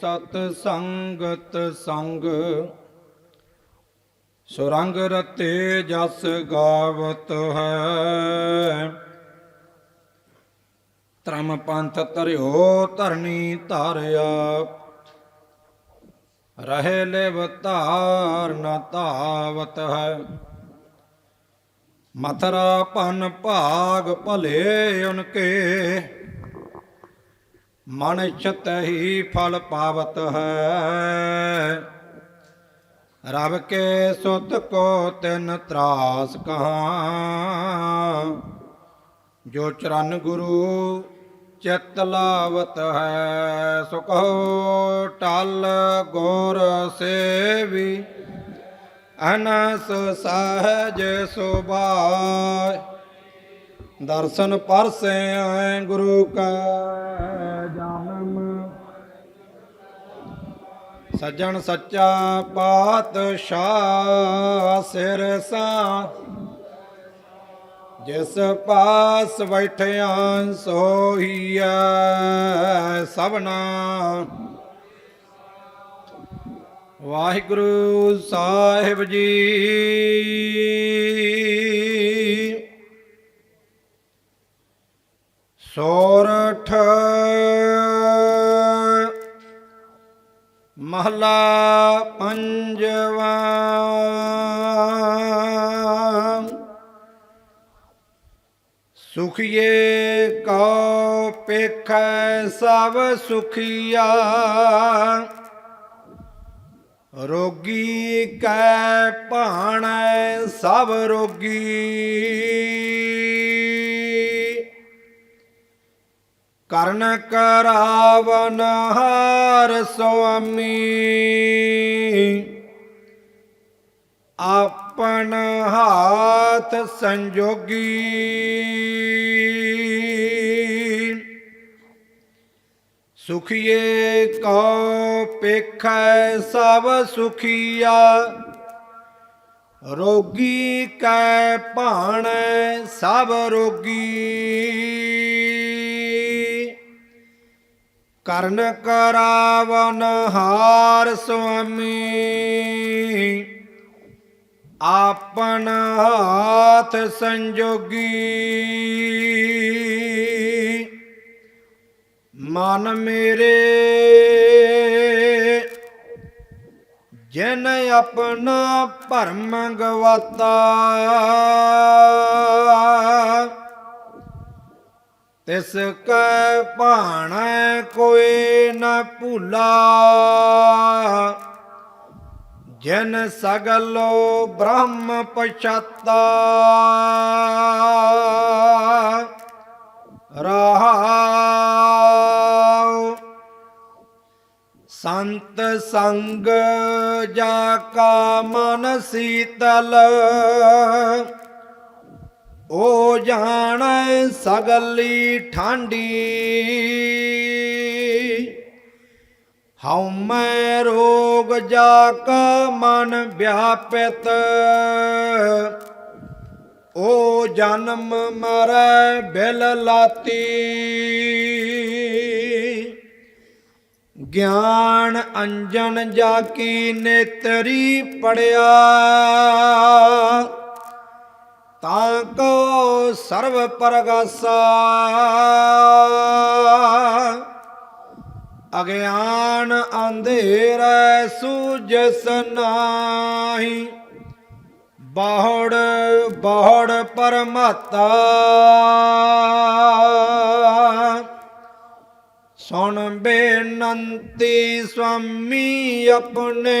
ਸਤ ਸੰਗਤ ਸੰਗ, ਸੁਰੰਗ ਰਤੇ ਜਸ ਗਾਵਤ ਹੈ। ਧਰਮ ਪੰਥ ਧਰਿਓ ਧਰਨੀ ਧਾਰਿਆ ਰਹੇ ਲਿਵ ਧਾਰ ਨ ਧਾਵਤ ਹੈ। ਮਥਰਾ ਪਨ ਭਾਗ ਭਲੇ ਉਨਕੇ ਮਨ ਚਤਹੀ ਫਲ ਪਾਵਤ ਹੈ। ਰਬ ਕੇ ਸੁਤ ਕੋ ਤਿਨ ਤਰਾਸ ਕਹਾ। ਜੋ ਚਰਨ ਗੁਰੂ ਚਿਤ ਲਾਵਤ ਹੈ, ਸੋ ਕਹੋ ਟਲ ਗੋਰ ਸੇਵੀ। ਅਨਸ ਸਹਜ ਸੁਭਾਇ ਦਰਸ਼ਨ ਪਰਸੇ ਆਏ ਗੁਰੂ ਕਾ। ਸੱਜਣ ਸੱਚਾ ਪਾਤਸ਼ਾਹ ਸਿਰ ਸਾ ਜਿਸ ਪਾਸ ਬੈਠਿਆ ਸੋਹੀਐ ਸਭਨਾ। ਵਾਹਿਗੁਰੂ ਸਾਹਿਬ ਜੀ। ਸੋਰਠ ਮਹਲਾ ਪੰਜਵਾ। ਸੁਖੀਏ ਕਉ ਪੇਖੈ ਸਭ ਸੁਖੀਆ। ਰੋਗੀ ਕੈ ਭਾਣੈ ਸਭ ਰੋਗੀ। ਕਰਨ ਕਰਾਵਨ ਹਾਰ ਸੁਆਮੀ। ਆਪਨ ਹਾਥ ਸੰਜੋਗੀ। ਸੁਖੀਏ ਕਉ ਪੇਖੈ ਸਭ ਸੁਖੀਆ। ਰੋਗੀ ਕੈ ਭਾਣ ਸਭ ਰੋਗੀ। ਕਰਨ ਕਰਾਵਨ ਹਾਰ ਸੁਆਮੀ। ਆਪਨ ਹਾਥ ਸੰਜੋਗੀ। ਮਨ ਮੇਰੇ ਜਿਨ ਆਪਣਾ ਭਰਮ ਗਵਾਤਾ। ਤਿਸ ਕੈ ਭਾਣੈ ਕੋਈ ਨ ਭੂਲਾ। ਜਨ ਸਗਲੋ ਬ੍ਰਹਮ ਪਛਾਤਾ। ਰਹਾਉ ਸੰਤ ਸੰਗ ਜਾ ਕਾ ਮਨ ਸੀਤਲ। ਓ ਜਾਣ ਸਗਲੀ ਠਾਂਡੀ। ਹਉ ਮੈਂ ਰੋਗ ਜਾ ਕਾ ਮਨ ਵਿਆਪਿਤ। ਓ ਜਨਮ ਮਰੈ ਬਿਲ ਲਾਤੀ। ਗਿਆਨ ਅੰਜਨ ਜਾ ਕੀ ਨੇਤਰੀ ਪੜਿਆ। ਤਾਂ ਕੋ ਸਰਵ ਪਰਗਾਸਾ। ਅਗਿਆਨ ਅੰਧੇਰੈ ਸੂਜਸ ਨਾਹੀ। ਬਾਹੜ ਬਾਹੜ ਪਰਮਾਤਾ ਸੁਣ ਬੇਨੰਤੀ ਸੁਆਮੀ ਆਪਣੇ।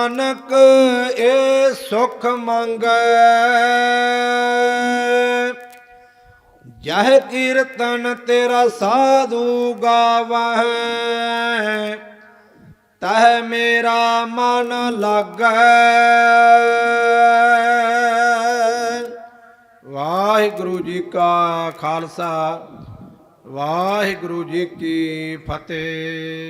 ਨਾਨਕ ਏ ਸੁਖ ਮੰਗੈ। ਜਹ ਕੀਰਤਨ ਤੇਰਾ ਸਾਧੂ ਗਾਵਹਿ, ਤਹ ਮੇਰਾ ਮਨ ਲਾਗੈ। ਵਾਹਿਗੁਰੂ ਜੀ ਕਾ ਖਾਲਸਾ, ਵਾਹਿਗੁਰੂ ਜੀ ਕੀ ਫਤਿਹ।